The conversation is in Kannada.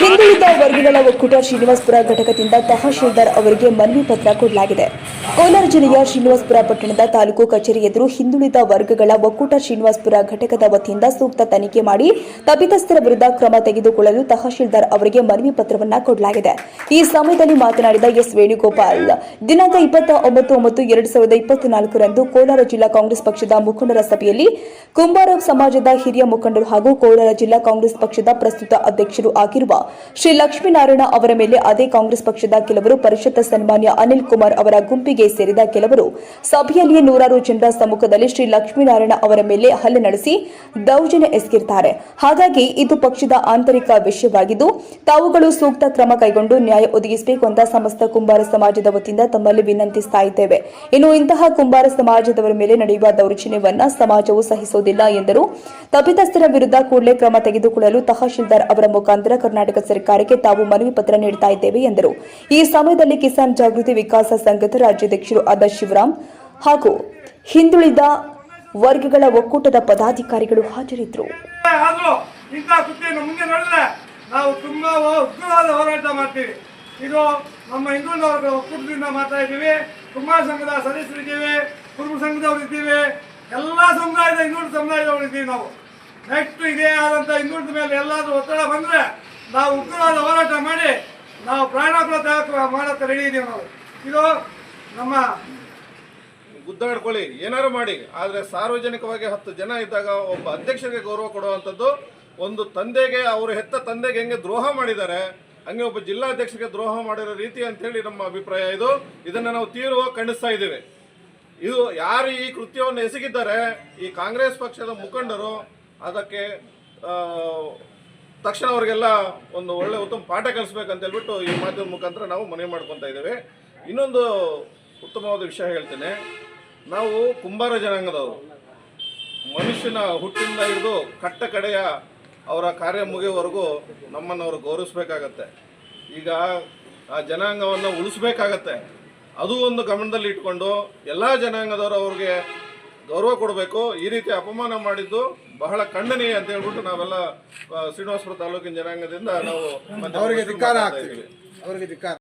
ಹಿಂದುಳಿದ ವರ್ಗಗಳ ಒಕ್ಕೂಟ ಶ್ರೀನಿವಾಸ್ಪುರ ಘಟಕದಿಂದ ತಹಶೀಲ್ದಾರ್ ಅವರಿಗೆ ಮನವಿ ಪತ್ರ ಕೊಡಲಾಗಿದೆ. ಕೋಲಾರ ಜಿಲ್ಲೆಯ ಶ್ರೀನಿವಾಸಪುರ ಪಟ್ಟಣದ ತಾಲೂಕು ಕಚೇರಿ ಎದುರು ಹಿಂದುಳಿದ ವರ್ಗಗಳ ಒಕ್ಕೂಟ ಶ್ರೀನಿವಾಸಪುರ ಘಟಕದ ವತಿಯಿಂದ ಸೂಕ್ತ ತನಿಖೆ ಮಾಡಿ ತಪ್ಪಿತಸ್ಥರ ವಿರುದ್ಧ ಕ್ರಮ ತೆಗೆದುಕೊಳ್ಳಲು ತಹಶೀಲ್ದಾರ್ ಅವರಿಗೆ ಮನವಿ ಪತ್ರವನ್ನ ಕೊಡಲಾಗಿದೆ. ಈ ಸಮಯದಲ್ಲಿ ಮಾತನಾಡಿದ ಎಸ್ ವೇಣುಗೋಪಾಲ್, ದಿನಾಂಕ ಇಪ್ಪತ್ತ ಒಂಬತ್ತು ಒಂಬತ್ತು ಎರಡು ಸಾವಿರದ ಇಪ್ಪತ್ನಾಲ್ಕರಂದು ಕೋಲಾರ ಜಿಲ್ಲಾ ಕಾಂಗ್ರೆಸ್ ಪಕ್ಷದ ಮುಖಂಡರ ಸಭೆಯಲ್ಲಿ ಕುಂಬಾರ ಸಮಾಜದ ಹಿರಿಯ ಮುಖಂಡರು ಹಾಗೂ ಕೋಲಾರ ಜಿಲ್ಲಾ ಕಾಂಗ್ರೆಸ್ ಪಕ್ಷದ ಪ್ರಸ್ತುತ ಅಧ್ಯಕ್ಷರು ಆಗಿರುವ ಶ್ರೀ ಲಕ್ಷ್ಮೀನಾರಾಯಣ ಅವರ ಮೇಲೆ ಅದೇ ಕಾಂಗ್ರೆಸ್ ಪಕ್ಷದ ಕೆಲವರು ಪರಿಷತ್ ಸನ್ಮಾನ್ಯ ಅನಿಲ್ ಕುಮಾರ್ ಅವರ ಗುಂಪಿಗೆ ಸೇರಿದ ಕೆಲವರು ಸಭೆಯಲ್ಲಿಯೇ ನೂರಾರು ಜನರ ಸಮ್ಮುಖದಲ್ಲಿ ಶ್ರೀ ಲಕ್ಷ್ಮೀನಾರಾಯಣ ಅವರ ಮೇಲೆ ಹಲ್ಲೆ ನಡೆಸಿ ದೌರ್ಜನ್ಯ ಎಸಗಿರ್ತಾರೆ. ಹಾಗಾಗಿ ಇದು ಪಕ್ಷದ ಆಂತರಿಕ ವಿಷಯವಾಗಿದ್ದು, ತಾವುಗಳು ಸೂಕ್ತ ಕ್ರಮ ಕೈಗೊಂಡು ನ್ಯಾಯ ಒದಗಿಸಬೇಕು ಅಂತ ಸಮಸ್ತ ಕುಂಬಾರ ಸಮಾಜದ ವತಿಯಿಂದ ತಮ್ಮಲ್ಲಿ ವಿನಂತಿಸ್ತಾ ಇದ್ದೇವೆ ಇನ್ನು ಇಂತಹ ಕುಂಬಾರ ಸಮಾಜದವರ ಮೇಲೆ ನಡೆಯುವ ದೌರ್ಜನ್ಯವನ್ನ ಸಮಾಜವು ಸಹಿಸುವುದಿಲ್ಲ ಎಂದರು. ತಪ್ಪಿತಸ್ಥರ ವಿರುದ್ಧ ಕೂಡಲೇ ಕ್ರಮ ತೆಗೆದುಕೊಳ್ಳಲು ತಹಶೀಲ್ದಾರ್ ಅವರ ಮುಖಾಂತರ ಕರ್ನಾಟಕ ಸರ್ಕಾರಕ್ಕೆ ತಾವು ಮನವಿ ಪತ್ರ ನೀಡುತ್ತಾ ಇದ್ದೇವೆ ಎಂದರು. ಈ ಸಮಯದಲ್ಲಿ ಕಿಸಾನ್ ಜಾಗೃತಿ ವಿಕಾಸ ಸಂಘದ ರಾಜ್ಯಾಧ್ಯಕ್ಷರು ಆದ ಶಿವರಾಮ್ ಹಾಗೂ ಹಿಂದುಳಿದ ವರ್ಗಗಳ ಒಕ್ಕೂಟದ ಪದಾಧಿಕಾರಿಗಳು ಹಾಜರಿದ್ದರು. ನಾವು ತುಂಬಾ ಉಗ್ರವಾದ ಹೋರಾಟ ಮಾಡ್ತೀವಿ. ಇದು ನಮ್ಮ ಹಿಂದುಳಿದ ವರ್ಗ ಒಕ್ಕೂಟದಿಂದ ಮಾಡ್ತಾ ಇದ್ದೀವಿ. ಕುಮಾರ ಸಂಘದ ಸದಸ್ಯರಿದ್ದೀವಿ ಕುರುಬ ಸಂಘದವ್ರು ಇದ್ದೀವಿ. ಎಲ್ಲ ಸಮುದಾಯದ ಹಿಂದುಳಿದ ಸಮುದಾಯದವ್ರು ಇದ್ದೀವಿ ನಾವು. ನೆಕ್ಸ್ಟ್ ಇದೇ ಆದಂಥ ಹಿಂದುಳಿದ ಮೇಲೆ ಎಲ್ಲಾದ್ರೂ ಒತ್ತಡ ಬಂದ್ರೆ ನಾವು ಉಗ್ರವಾದ ಹೋರಾಟ ಮಾಡಿ ನಾವು ಪ್ರಾಣ ಕೂಡ ಮಾಡಕ್ಕೆ ರೆಡಿ ಇದ್ದೀವಿ ನಾವು. ಇದು ನಮ್ಮ ಗುದ್ದಾಡ್ಕೊಳ್ಳಿ. ಏನಾರು ಮಾಡಿ. ಆದರೆ ಸಾರ್ವಜನಿಕವಾಗಿ ಹತ್ತು ಜನ ಇದ್ದಾಗ ಒಬ್ಬ ಅಧ್ಯಕ್ಷರಿಗೆ ಗೌರವ ಕೊಡುವಂಥದ್ದು, ಒಂದು ತಂದೆಗೆ, ಅವರು ಹೆತ್ತ ತಂದೆಗೆ ಹೆಂಗೆ ದ್ರೋಹ ಮಾಡಿದ್ದಾರೆ, ಹಂಗೆ ಒಬ್ಬ ಜಿಲ್ಲಾಧ್ಯಕ್ಷರಿಗೆ ದ್ರೋಹ ಮಾಡಿರೋ ರೀತಿ ಅಂತೇಳಿ ನಮ್ಮ ಅಭಿಪ್ರಾಯ ಇದು. ಇದನ್ನು ನಾವು ತೀರುವ ಖಂಡಿಸ್ತಾ ಇದ್ದೇವೆ. ಇದು ಯಾರು ಈ ಕೃತ್ಯವನ್ನು ಎಸಗಿದ್ದಾರೆ, ಈ ಕಾಂಗ್ರೆಸ್ ಪಕ್ಷದ ಮುಖಂಡರು, ಅದಕ್ಕೆ ತಕ್ಷಣ ಅವರಿಗೆಲ್ಲ ಒಂದು ಒಳ್ಳೆ ಉತ್ತಮ ಪಾಠ ಕಲಿಸ್ಬೇಕಂತ ಹೇಳ್ಬಿಟ್ಟು ಈ ಮಾಧ್ಯಮದ ಮುಖಾಂತರ ನಾವು ಮನವಿ ಮಾಡ್ಕೊತಾ ಇದ್ದೇವೆ. ಇನ್ನೊಂದು ಉತ್ತಮವಾದ ವಿಷಯ ಹೇಳ್ತೇನೆ. ನಾವು ಕುಂಬಾರ ಜನಾಂಗದವರು. ಮನುಷ್ಯನ ಹುಟ್ಟಿಂದ ಹಿಡಿದು ಕಟ್ಟ ಕಡೆಯ ಅವರ ಕಾರ್ಯ ಮುಗಿಯುವವರೆಗೂ ನಮ್ಮನ್ನು ಅವರು ಗೌರವಿಸಬೇಕಾಗತ್ತೆ. ಈಗ ಆ ಜನಾಂಗವನ್ನು ಉಳಿಸ್ಬೇಕಾಗತ್ತೆ. ಅದು ಒಂದು ಗಮನದಲ್ಲಿ ಇಟ್ಕೊಂಡು ಎಲ್ಲ ಜನಾಂಗದವರು ಅವ್ರಿಗೆ ಗೌರವ ಕೊಡಬೇಕು. ಈ ರೀತಿ ಅಪಮಾನ ಮಾಡಿದ್ದು ಬಹಳ ಖಂಡನೀಯ ಅಂತ ಹೇಳ್ಬಿಟ್ಟು ನಾವೆಲ್ಲ ಶ್ರೀನಿವಾಸಪುರ ತಾಲೂಕಿನ ಜನಾಂಗದಿಂದ ನಾವು ಅವರಿಗೆ ಧಿಕ್ಕಾರ